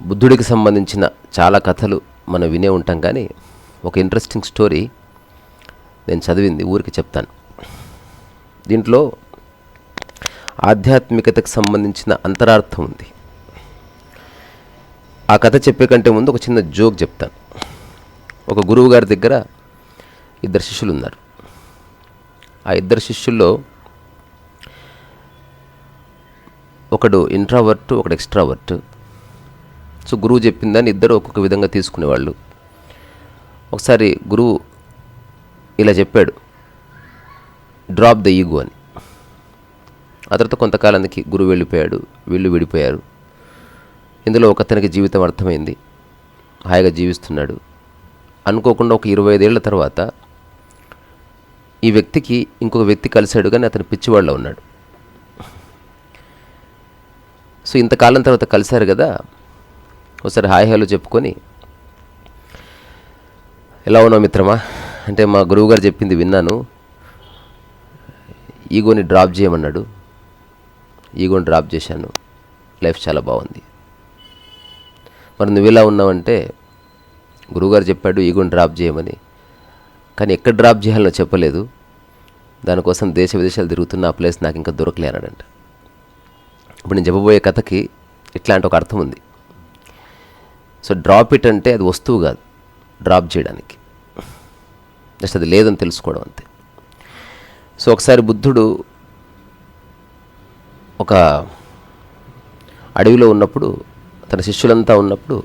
బుద్ధుడికి సంబంధించిన చాలా కథలు మనం వినే ఉంటాం కానీ ఒక ఇంట్రెస్టింగ్ స్టోరీ నేను చదివింది ఊరికి చెప్తాను. దీంట్లో ఆధ్యాత్మికతకు సంబంధించిన అంతరార్థం ఉంది. ఆ కథ చెప్పే కంటే ముందు ఒక చిన్న జోక్ చెప్తాను. ఒక గురువు గారి దగ్గర ఇద్దరు శిష్యులు ఉన్నారు ఆ ఇద్దరు శిష్యుల్లో ఒకడు ఇంట్రావర్ట్ ఒకడు ఎక్స్ట్రావర్ట్ సో గురువు చెప్పిందని ఇద్దరు ఒక్కొక్క విధంగా తీసుకునేవాళ్ళు. ఒకసారి గురువు ఇలా చెప్పాడు డ్రాప్ ద ఈగో అని. ఆ తర్వాత కొంతకాలానికి గురువు వెళ్ళిపోయాడు వీళ్ళు విడిపోయారు. ఇందులో ఒకతనికి జీవితం అర్థమైంది. హాయిగా జీవిస్తున్నాడు. అనుకోకుండా ఒక ఇరవై ఐదేళ్ళ తర్వాత ఈ వ్యక్తికి ఇంకొక వ్యక్తి కలిశాడు కానీ అతను పిచ్చివాళ్ళ ఉన్నాడు. సో ఇంతకాలం తర్వాత కలిశారు కదా ఒకసారి హాయ్ హలో చెప్పుకొని ఎలా ఉన్నావు మిత్రమా? అంటే మా గురువుగారు చెప్పింది విన్నాను. ఈగోని డ్రాప్ చేయమన్నాడు. ఈగోని డ్రాప్ చేశాను. లైఫ్ చాలా బాగుంది. మరి నువ్వు ఎలా ఉన్నావంటే గురువుగారు చెప్పాడు ఈగోని డ్రాప్ చేయమని. కానీ ఎక్కడ డ్రాప్ చేయాలో చెప్పలేదు. దానికోసం దేశ విదేశాలు తిరుగుతున్న ఆ ప్లేస్ నాకు ఇంకా దొరకలే అన్నాడంట ఇప్పుడు నేను చెప్పబోయే కథకి ఇట్లాంటి ఒక అర్థం ఉంది. సో డ్రాప్ ఇట్ అంటే అది వస్తువు కాదు డ్రాప్ చేయడానికి. జస్ట్ అది లేదని తెలుసుకోవడం అంతే. సో ఒకసారి బుద్ధుడు ఒక అడవిలో ఉన్నప్పుడు తన శిష్యులంతా ఉన్నప్పుడు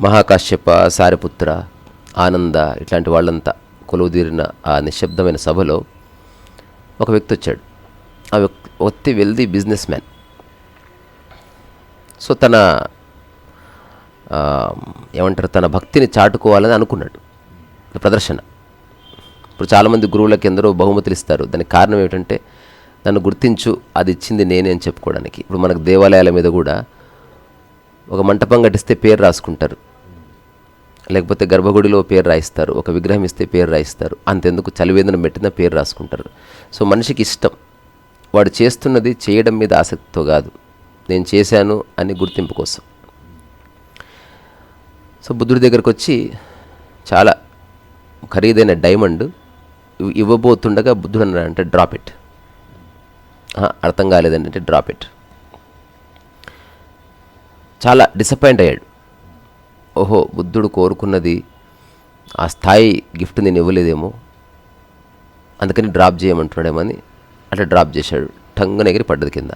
మహాకాశ్యప సారిపుత్ర ఆనంద ఇట్లాంటి వాళ్ళంతా కొలువుదీరిన ఆ నిశ్శబ్దమైన సభలో ఒక వ్యక్తి వచ్చాడు. ఆ వ్యక్తి వెల్ది బిజినెస్ మ్యాన్. సో తన ఏమంటారు తన భక్తిని చాటుకోవాలని అనుకున్నాడు. ప్రదర్శన. ఇప్పుడు చాలామంది గురువులకి ఎందరో బహుమతులు ఇస్తారు. దానికి కారణం ఏమిటంటే నన్ను గుర్తించు అది ఇచ్చింది నేనే అని చెప్పుకోవడానికి. ఇప్పుడు మనకు దేవాలయాల మీద కూడా ఒక మంటపం కట్టిస్తే పేరు రాసుకుంటారు. లేకపోతే గర్భగుడిలో పేరు రాయిస్తారు ఒక విగ్రహం ఇస్తే పేరు రాయిస్తారు అంతెందుకు చలివేదన పెట్టిన పేరు రాసుకుంటారు. సో మనిషికి ఇష్టం. వాడు చేస్తున్నది చేయడం మీద ఆసక్తితో కాదు. నేను చేశాను అని గుర్తింపు కోసం. సో బుద్ధుడి దగ్గరకు వచ్చి చాలా ఖరీదైన డైమండ్ ఇవ్వబోతుండగా బుద్ధుడు అన్నాడంటే డ్రాప్ ఇట్. అర్థం కాలేదండి అంటే డ్రాప్ ఇట్. చాలా డిసప్పాయింట్ అయ్యాడు. ఓహో బుద్ధుడు కోరుకున్నది ఆ స్థాయి గిఫ్ట్ నేను ఇవ్వలేదేమో. అందుకని డ్రాప్ చేయమంటున్నాడేమని అట్లా డ్రాప్ చేశాడు. టంగున ఎగిరి పడ్డది కింద.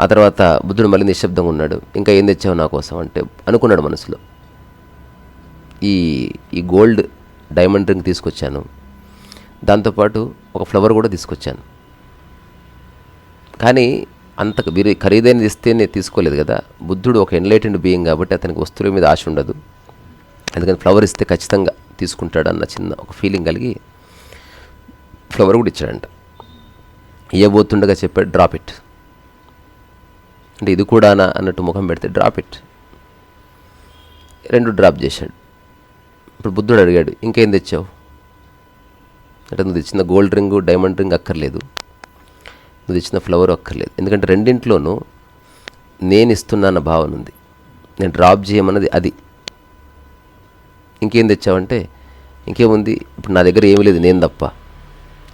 ఆ తర్వాత బుద్ధుడు మళ్ళీ నిశ్శబ్దంగా ఉన్నాడు. ఇంకా ఏం తెచ్చావు నా కోసం అంటే అనుకున్నాడు మనసులో. ఈ ఈ గోల్డ్ డైమండ్ రింగ్ తీసుకొచ్చాను. దాంతోపాటు ఒక ఫ్లవర్ కూడా తీసుకొచ్చాను. కానీ అంత వీరి ఖరీదైనది ఇస్తేనే తీసుకోలేదు కదా. బుద్ధుడు ఒక ఎన్లైటెండ్ బీయింగ్ కాబట్టి అతనికి వస్తువుల మీద ఆశ ఉండదు. అందుకని ఫ్లవర్ ఇస్తే ఖచ్చితంగా తీసుకుంటాడు అన్న చిన్న ఒక ఫీలింగ్ కలిగి ఫ్లవర్ కూడా ఇచ్చాడంట. ఇవ్వబోతుండగా చెప్పాడు డ్రాప్ ఇట్ అంటే ఇది కూడానా అన్నట్టు ముఖం పెడితే డ్రాప్ ఇట్ రెండు డ్రాప్ చేశాడు. ఇప్పుడు బుద్ధుడు అడిగాడు ఇంకేం తెచ్చావు? అంటే నువ్వు తెచ్చిన గోల్డ్ రింగు డైమండ్ రింగ్ అక్కర్లేదు. నువ్వు ఇచ్చిన ఫ్లవర్ అక్కర్లేదు ఎందుకంటే రెండింట్లోనూ నేను ఇస్తున్నాన్న భావన ఉంది. నేను డ్రాప్ చేయమన్నది అది. ఇంకేం తెచ్చావంటే ఇంకేముంది? ఇప్పుడు నా దగ్గర ఏమీ లేదు నేను తప్ప.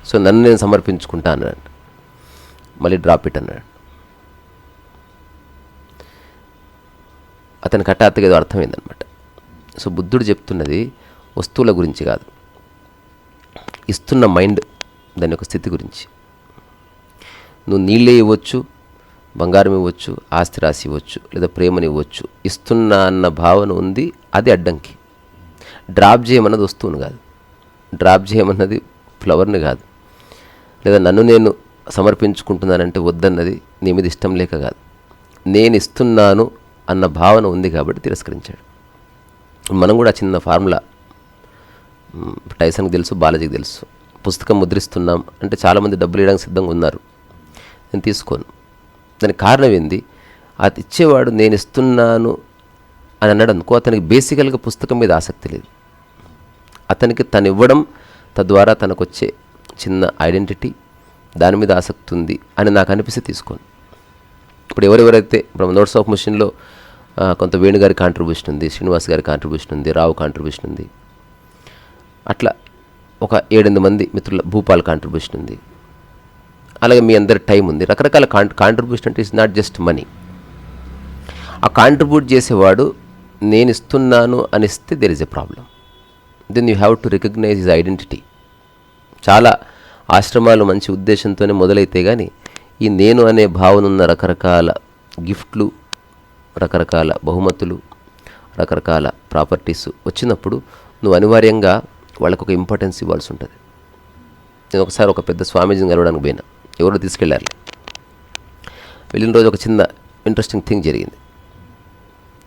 సో నన్ను నేను సమర్పించుకుంటా అన్నాడు. మళ్ళీ డ్రాప్ ఇట్ అన్నాడు. అతని హఠాత్తుగా ఏదో అర్థమైందనమాట సో బుద్ధుడు చెప్తున్నది వస్తువుల గురించి కాదు. ఇస్తున్న మైండ్ దాని యొక్క స్థితి గురించి. నువ్వు నీళ్ళే ఇవ్వచ్చు బంగారం ఇవ్వచ్చు ఆస్తి రాసి ఇవ్వచ్చు లేదా ప్రేమని ఇవ్వచ్చు. ఇస్తున్నా అన్న భావన ఉంది అది అడ్డంకి. డ్రాప్ చేయమన్నది వస్తువును కాదు. డ్రాప్ చేయమన్నది ఫ్లవర్ని కాదు. లేదా నన్ను నేను సమర్పించుకుంటున్నానంటే వద్దన్నది నీ మీద ఇష్టం లేక కాదు. నేను ఇస్తున్నాను అన్న భావన ఉంది కాబట్టి తిరస్కరించాడు. మనం కూడా చిన్న ఫార్ములా. టైసన్కి తెలుసు బాలాజీకి తెలుసు. పుస్తకం ముద్రిస్తున్నాం అంటే చాలామంది డబ్బులు ఇవ్వడానికి సిద్ధంగా ఉన్నారు. నేను తీసుకోను. దానికి కారణం ఏంది? అది ఇచ్చేవాడు నేను ఇస్తున్నాను అని అన్నాడు అనుకో అతనికి బేసికల్గా పుస్తకం మీద ఆసక్తి లేదు. అతనికి తను ఇవ్వడం తద్వారా తనకు వచ్చే చిన్న ఐడెంటిటీ దాని మీద ఆసక్తి ఉంది అని నాకు అనిపిస్తే తీసుకోను. ఇప్పుడు ఎవరెవరైతే ఇప్పుడు నోట్స్ ఆఫ్ మిషన్లో కొంత వేణు గారి కాంట్రిబ్యూషన్ ఉంది శ్రీనివాస్ గారి కాంట్రిబ్యూషన్ ఉంది రావు కాంట్రిబ్యూషన్ ఉంది అట్లా ఒక ఏడెనిమిది మంది మిత్రుల భూపాల్ కాంట్రిబ్యూషన్ ఉంది. అలాగే మీ అందరి టైం ఉంది. రకరకాల కాంట్ కాంట్రిబ్యూషన్ అంటే ఇట్స్ నాట్ జస్ట్ మనీ ఆ కాంట్రిబ్యూట్ చేసేవాడు నేను ఇస్తున్నాను అనిస్తే there is a problem then you have to recognise his identity చాలా ఆశ్రమాలు మంచి ఉద్దేశంతోనే మొదలైతే కానీ ఈ నేను అనే భావన ఉన్న రకరకాల గిఫ్ట్లు రకరకాల బహుమతులు రకరకాల ప్రాపర్టీస్ వచ్చినప్పుడు నువ్వు అనివార్యంగా వాళ్ళకు ఒక ఇంపార్టెన్స్ ఇవ్వాల్సి ఉంటుంది. నేను ఒకసారి ఒక పెద్ద స్వామీజీని కలవడానికి పోయినా. ఎవరో తీసుకెళ్ళారు వెళ్ళిన రోజు ఒక చిన్న ఇంట్రెస్టింగ్ థింగ్ జరిగింది.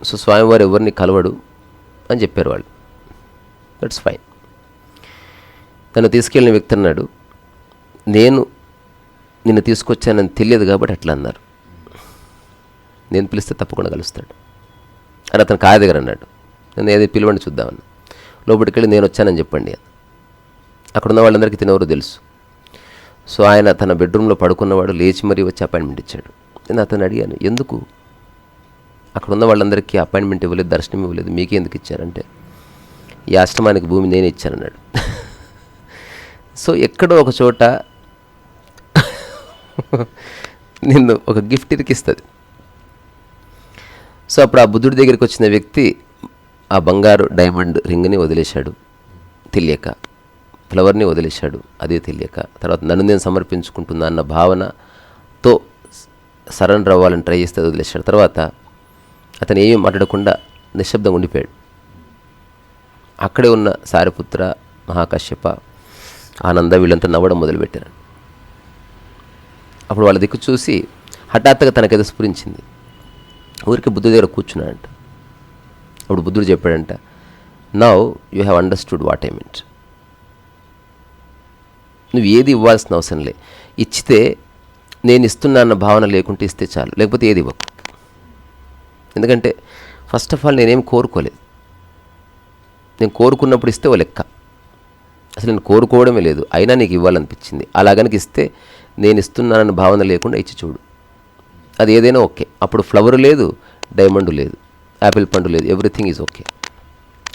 సో స్వామివారు ఎవరిని కలవడు అని చెప్పారు వాళ్ళు. దట్స్ ఫైన్ తను తీసుకెళ్ళిన వ్యక్తి అన్నాడు నేను నిన్ను తీసుకొచ్చానని తెలియదు కాబట్టి అట్లా అన్నారు. నేను పిలిస్తే తప్పకుండా కలుస్తాడు. అని అతను కాయ దగ్గర అన్నాడు. నేను ఏది పిలవండి చూద్దామని. లోపలికి వెళ్ళి నేను వచ్చానని చెప్పండి అక్కడ ఉన్న వాళ్ళందరికీ తినెవరో తెలుసు. సో ఆయన తన బెడ్రూమ్లో పడుకున్నవాడు లేచి మరీ వచ్చి అపాయింట్మెంట్ ఇచ్చాడు. నేను అతను అడిగాను ఎందుకు? అక్కడ ఉన్న వాళ్ళందరికీ అపాయింట్మెంట్ ఇవ్వలేదు దర్శనం ఇవ్వలేదు మీకే ఎందుకు ఇచ్చారంటే? ఈ ఆశ్రమానికి భూమి నేనే ఇచ్చానన్నాడు. సో ఎక్కడో ఒక చోట నిన్ను ఒక గిఫ్ట్ ఇరికిస్తుంది. సో అప్పుడు ఆ బుద్ధుడి దగ్గరికి వచ్చిన వ్యక్తి ఆ బంగారు డైమండ్ రింగ్ని వదిలేశాడు తెలియక. ఫ్లవర్ని వదిలేశాడు. అదే తెలియక తర్వాత నన్ను నేను సమర్పించుకుంటున్నా అన్న భావనతో సరెండర్ అవ్వాలని ట్రై చేస్తే వదిలేశాడు. తర్వాత అతను ఏమీ మాట్లాడకుండా నిశ్శబ్దం ఉండిపోయాడు. అక్కడే ఉన్న సారిపుత్ర మహాకశ్యప ఆనంద వీళ్ళంతా నవ్వడం మొదలుపెట్టారు. అప్పుడు వాళ్ళ దిక్కు చూసి హఠాత్తుగా తనకేదో స్ఫురించింది. ఊరికి బుద్ధుడి దగ్గర కూర్చున్నాడంట. అప్పుడు బుద్ధుడు చెప్పాడంట now you have understood what I means నువ్వు ఏది ఇవ్వాల్సిన అవసరం లే. ఇచ్చితే నేను ఇస్తున్నా అన్న భావన లేకుంటే ఇస్తే చాలు. లేకపోతే ఏది ఇవ్వకు. ఎందుకంటే ఫస్ట్ ఆఫ్ ఆల్ నేనేం కోరుకోలేదు. నేను కోరుకున్నప్పుడు ఇస్తే ఓ లెక్క. అసలు నేను కోరుకోవడమే లేదు. అయినా నీకు ఇవ్వాలనిపించింది. అలాగనికి ఇస్తే నేను ఇస్తున్నానన్న భావన లేకుండా ఇచ్చి చూడు. అది ఏదైనా ఓకే. అప్పుడు ఫ్లవర్ లేదు డైమండ్ లేదు యాపిల్ పండు లేదు ఎవ్రీథింగ్ ఈజ్ ఓకే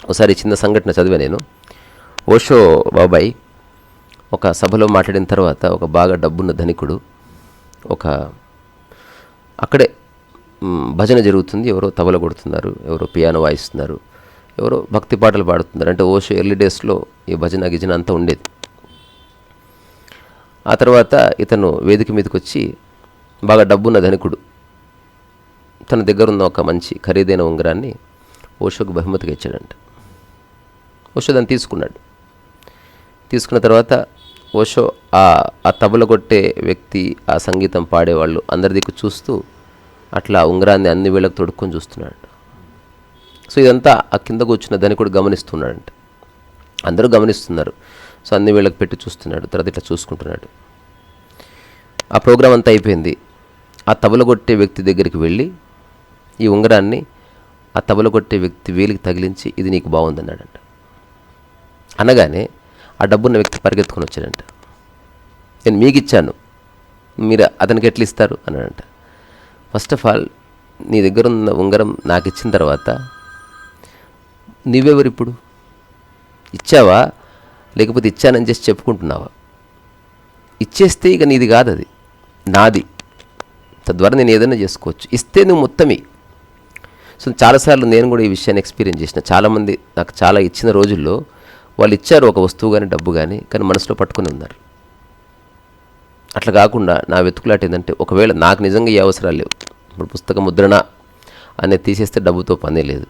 ఒకసారి చిన్న సంఘటన చదివా నేను. ఓషో బాబాయ్ ఒక సభలో మాట్లాడిన తర్వాత ఒక బాగా డబ్బున్న ధనికుడు ఒక అక్కడే భజన జరుగుతుంది. ఎవరో తబల కొడుతున్నారు ఎవరో పియానో వాయిస్తున్నారు ఎవరో భక్తి పాటలు పాడుతున్నారు. అంటే ఓషో ఎర్లీ డేస్లో ఈ భజన గిజన అంతా ఉండేది. ఆ తర్వాత ఇతను వేదిక మీదకి వచ్చి బాగా డబ్బున్న ధనికుడు. తన దగ్గర ఉన్న ఒక మంచి ఖరీదైన ఉంగరాన్ని ఓషోకు బహుమతిగా ఇచ్చాడంట. ఓషో దాన్ని తీసుకున్నాడు. తీసుకున్న తర్వాత ఓషో ఆ ఆ తబల కొట్టే వ్యక్తి ఆ సంగీతం పాడేవాళ్ళు అందరి దిక్కు చూస్తూ అట్లా ఉంగరాన్ని అన్ని వేళకు తొడుక్కొని చూస్తున్నాడు సో ఇదంతా ఆ కింద కూర్చున్న ధనికుడు గమనిస్తున్నాడంట. అందరూ గమనిస్తున్నారు. సో అన్ని వేళకు పెట్టి చూస్తున్నాడు తర్వాత ఇట్లా చూసుకుంటున్నాడు. ఆ ప్రోగ్రాం అంతా అయిపోయింది. ఆ తబల కొట్టే వ్యక్తి దగ్గరికి వెళ్ళి ఈ ఉంగరాన్ని ఆ తబల కొట్టే వ్యక్తి వేలికి తగిలించి ఇది నీకు బాగుందన్నాడంట. అనగానే ఆ డబ్బున్న వ్యక్తి పరిగెత్తుకొని వచ్చాడంట. నేను మీకు ఇచ్చాను మీరు అతనికి ఎట్లా ఇస్తారు? అన్నాడంట. ఫస్ట్ ఆఫ్ ఆల్ నీ దగ్గర ఉన్న ఉంగరం నాకు ఇచ్చిన తర్వాత నువ్వెవరు ఇప్పుడు ఇచ్చావా? లేకపోతే ఇచ్చానని చేసి చెప్పుకుంటున్నావా? ఇచ్చేస్తే ఇక నీది కాదు అది నాది. తద్వారా నేను ఏదైనా చేసుకోవచ్చు. ఇస్తే నువ్వు మొత్తమే. సో చాలాసార్లు నేను కూడా ఈ విషయాన్ని ఎక్స్పీరియన్స్ చేసిన. చాలామంది నాకు చాలా ఇచ్చిన రోజుల్లో వాళ్ళు ఇచ్చారు ఒక వస్తువు కానీ డబ్బు కానీ కానీ మనసులో పట్టుకుని ఉన్నారు. అట్లా కాకుండా నా వెతుకులాట ఏంటంటే ఒకవేళ నాకు నిజంగా ఏ అవసరాలు లేవు ఇప్పుడు పుస్తక ముద్రణ అనేది తీసేస్తే డబ్బుతో పనే లేదు.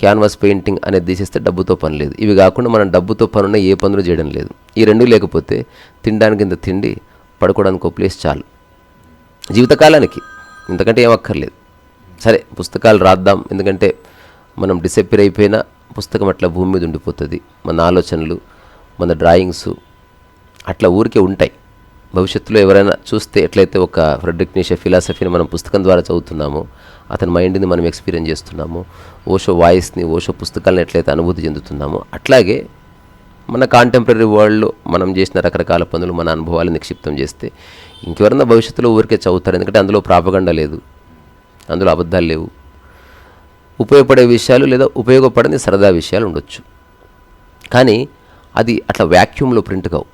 క్యాన్వాస్ పెయింటింగ్ అనేది తీసేస్తే డబ్బుతో పని లేదు. ఇవి కాకుండా మనం డబ్బుతో పనున్న ఏ పనులు చేయడం లేదు. ఈ రెండు లేకపోతే తినడానికి ఇంత తిండి పడుకోవడానికి ఒక ప్లేస్ చాలు. జీవితకాలానికి ఇంతకంటే ఏం అక్కర్లేదు. సరే పుస్తకాలు రాద్దాం ఎందుకంటే మనం డిసెప్పర్ అయిపోయినా పుస్తకం అట్లా భూమి మీద ఉండిపోతుంది. మన ఆలోచనలు మన డ్రాయింగ్స్ అట్లా ఊరికే ఉంటాయి. భవిష్యత్తులో ఎవరైనా చూస్తే ఎట్లయితే ఒక ఫ్రెడ్రిక్ నీషే ఫిలాసఫీని మనం పుస్తకం ద్వారా చదువుతున్నామో అతని మైండ్ని మనం ఎక్స్పీరియన్స్ చేస్తున్నామో ఓషో వాయిస్ని ఓషో పుస్తకాలను ఎట్లయితే అనుభూతి చెందుతున్నామో అట్లాగే మన కాంటెంపరీ వరల్డ్లో మనం చేసిన రకరకాల పనులు మన అనుభవాలు నిక్షిప్తం చేస్తే ఇంకెవరన్నా భవిష్యత్తులో ఊరికే చదువుతారు. ఎందుకంటే అందులో ప్రాపగండ లేదు. అందులో అబద్ధాలు లేవు. ఉపయోగపడే విషయాలు లేదా ఉపయోగపడని సరదా విషయాలు ఉండొచ్చు. కానీ అది అట్లా వ్యాక్యూమ్లో ప్రింట్ కావు.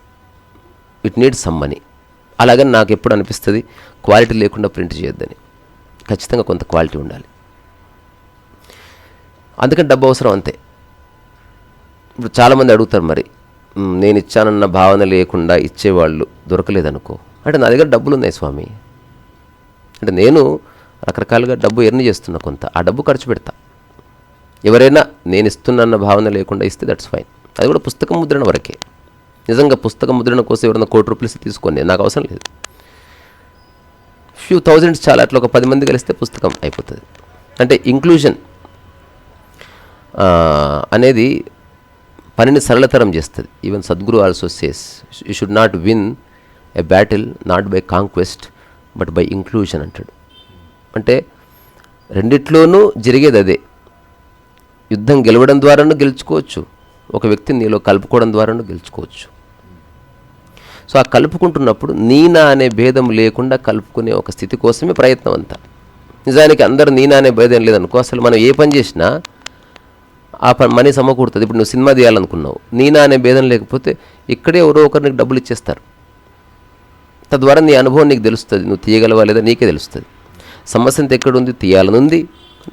It needs some money. అలాగని నాకు ఎప్పుడు అనిపిస్తుంది? క్వాలిటీ లేకుండా ప్రింట్ చేయొద్దని. ఖచ్చితంగా కొంత క్వాలిటీ ఉండాలి. అందుకని డబ్బు అవసరం అంతే. ఇప్పుడు చాలామంది అడుగుతారు మరి నేను ఇచ్చానన్న భావన లేకుండా ఇచ్చేవాళ్ళు దొరకలేదనుకో. అంటే నా దగ్గర డబ్బులు ఉన్నాయి స్వామి. అంటే నేను రకరకాలుగా డబ్బు ఎర్న్ చేస్తున్నా కొంత. ఆ డబ్బు ఖర్చు పెడతా. ఎవరైనా నేను ఇస్తున్నా భావన లేకుండా ఇస్తే దట్స్ ఫైన్ అది కూడా పుస్తకం ముద్రణ వరకే. నిజంగా పుస్తక ముద్రణ కోసం ఎవరైనా కోటి రూపాయలు తీసుకోండి. నాకు అవసరం లేదు. ఫ్యూ థౌజండ్స్ చాలా అట్లా ఒక పది మంది కలిస్తే పుస్తకం అయిపోతుంది. అంటే ఇంక్లూజన్ అనేది పనిని సరళతరం చేస్తుంది. Even Sadhguru also says you should not win a battle not by conquest but by inclusion అంటాడు. అంటే రెండిట్లోనూ జరిగేది అదే యుద్ధం గెలవడం ద్వారాను గెలుచుకోవచ్చు. ఒక వ్యక్తిని నీలో కలుపుకోవడం ద్వారాను గెలుచుకోవచ్చు. సో ఆ కలుపుకుంటున్నప్పుడు నీనా అనే భేదం లేకుండా కలుపుకునే ఒక స్థితి కోసమే ప్రయత్నం అంతా. నిజానికి అందరూ నీనా అనే భేదం లేదనుకో అసలు మనం ఏ పని చేసినా ఆ పని మనీ సమకూరుతుంది. ఇప్పుడు నువ్వు సినిమా తీయాలనుకున్నావు. నీనా అనే భేదం లేకపోతే ఇక్కడే ఎవరో ఒకరికి డబ్బులు ఇచ్చేస్తారు. తద్వారా నీ అనుభవం నీకు తెలుస్తుంది. నువ్వు తీయగలవా లేదా నీకే తెలుస్తుంది. సమస్య అంతా ఎక్కడుంది తీయాలనుంది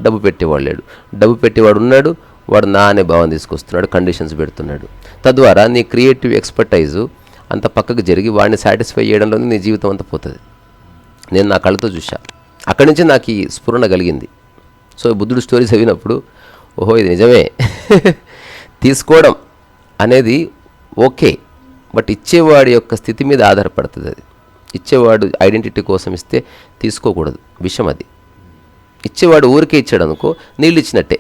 డబ్బు పెట్టేవాడు లేడు. డబ్బు పెట్టేవాడు ఉన్నాడు వాడు నా అనే భావం తీసుకొస్తున్నాడు కండిషన్స్ పెడుతున్నాడు. తద్వారా నీ క్రియేటివ్ ఎక్స్పర్టైజు అంత పక్కకు జరిగి వాడిని సాటిస్ఫై చేయడంలోనే నీ జీవితం అంతా పోతుంది. నేను నా కళ్ళతో చూశా. అక్కడి నుంచి నాకు ఈ స్ఫురణ కలిగింది. సో బుద్ధుడు స్టోరీ చదివినప్పుడు ఓహో ఇది నిజమే. తీసుకోవడం అనేది ఓకే బట్ ఇచ్చేవాడి యొక్క స్థితి మీద ఆధారపడుతుంది అది. ఇచ్చేవాడు ఐడెంటిటీ కోసం ఇస్తే తీసుకోకూడదు. విషయం అది. ఇచ్చేవాడు ఊరికే ఇచ్చాడు అనుకో నీళ్ళు ఇచ్చినట్టే.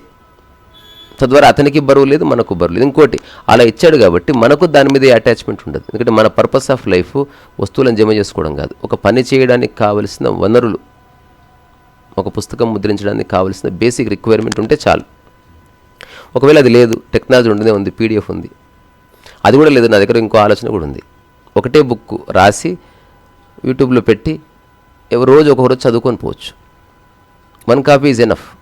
తద్వారా అతనికి బరువు లేదు మనకు బరువు లేదు. ఇంకోటి అలా ఇచ్చాడు కాబట్టి మనకు దాని మీద అటాచ్మెంట్ ఉండదు. ఎందుకంటే మన పర్పస్ ఆఫ్ లైఫ్ వస్తువులను జమ చేసుకోవడం కాదు. ఒక పని చేయడానికి కావలసిన వనరులు ఒక పుస్తకం ముద్రించడానికి కావలసిన బేసిక్ రిక్వైర్మెంట్ ఉంటే చాలు. ఒకవేళ అది లేదు టెక్నాలజీ ఉండనే ఉంది పీడిఎఫ్ ఉంది. అది కూడా లేదు నా దగ్గర ఇంకో ఆలోచన కూడా ఉంది. ఒకటే బుక్ రాసి యూట్యూబ్లో పెట్టి రోజు ఒక రోజు చదువుకొని పోవచ్చు. One copy is enough.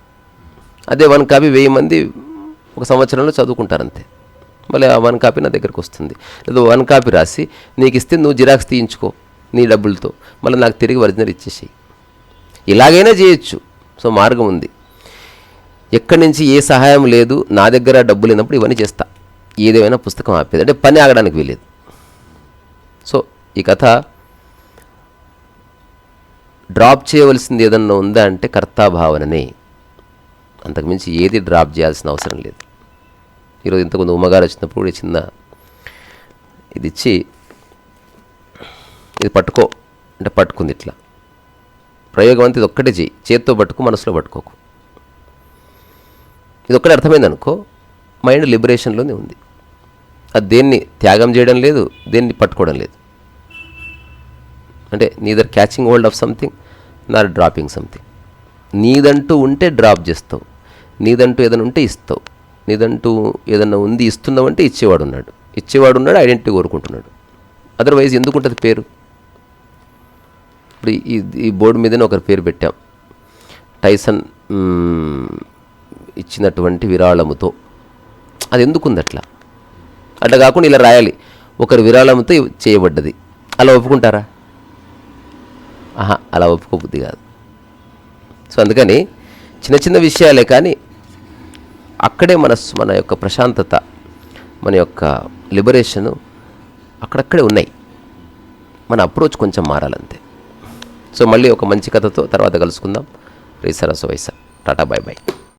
అదే వన్ కాపీ వెయ్యి మంది ఒక సంవత్సరంలో చదువుకుంటారు అంతే మళ్ళీ ఆ వన్ కాపీ నా దగ్గరకు వస్తుంది. లేదా వన్ కాపీ రాసి నీకు ఇస్తే నువ్వు జిరాక్స్ తీయించుకో నీ డబ్బులతో. మళ్ళీ నాకు తిరిగి ఒరిజినల్ ఇచ్చేసేయి. ఇలాగైనా చేయొచ్చు. సో మార్గం ఉంది. ఎక్కడి నుంచి ఏ సహాయం లేదు నా దగ్గర డబ్బు లేనప్పుడు ఇవన్నీ చేస్తా. ఏదేమైనా పుస్తకం ఆపేది. అంటే పని ఆగడానికి వీలేదు సో ఈ కథ డ్రాప్ చేయవలసింది ఏదన్నా ఉందా అంటే కర్తాభావననే. అంతకుమించి ఏది డ్రాప్ చేయాల్సిన అవసరం లేదు. ఈరోజు ఇంతకుముందు ఉమ్మగారు వచ్చినప్పుడు చిన్న ఇది ఇచ్చి ఇది పట్టుకో అంటే పట్టుకుంది ఇట్లా. ప్రయోగం అంతా ఇది ఒక్కటే చేయి చేత్తో పట్టుకో మనసులో పట్టుకోకు. ఇది ఒక్కటే అర్థమైంది అనుకో మైండ్ లిబరేషన్లోనే ఉంది. అది దేన్ని త్యాగం చేయడం లేదు దేన్ని పట్టుకోవడం లేదు. అంటే neither catching hold of something nor dropping something నీదంటూ ఉంటే డ్రాప్ చేస్తావు. నీదంటూ ఏదైనా ఉంటే ఇస్తావు. నీదంటూ ఏదైనా ఉంది ఇస్తున్నావు అంటే ఇచ్చేవాడు ఉన్నాడు. ఇచ్చేవాడు ఉన్నాడు ఐడెంటిటీ కోరుకుంటున్నాడు. అదర్వైజ్ ఎందుకు ఉంటుంది పేరు? ఇప్పుడు ఈ ఈ బోర్డు మీదనే ఒకరి పేరు పెట్టాం. టైసన్ ఇచ్చినటువంటి విరాళముతో. అది ఎందుకుంది అట్లా అట్లా కాకుండా ఇలా రాయాలి. ఒకరి విరాళముతో చేయబడ్డది. అలా ఒప్పుకుంటారా? ఆహా అలా ఒప్పుకోబుద్ధి కాదు. సో అందుకని చిన్న చిన్న విషయాలే కానీ అక్కడే మన మన యొక్క ప్రశాంతత మన యొక్క లిబరేషను అక్కడక్కడే ఉన్నాయి. మన అప్రోచ్ కొంచెం మారాలంతే. సో మళ్ళీ ఒక మంచి కథతో తర్వాత కలుసుకుందాం. రీసరస వైసా. Tata bye bye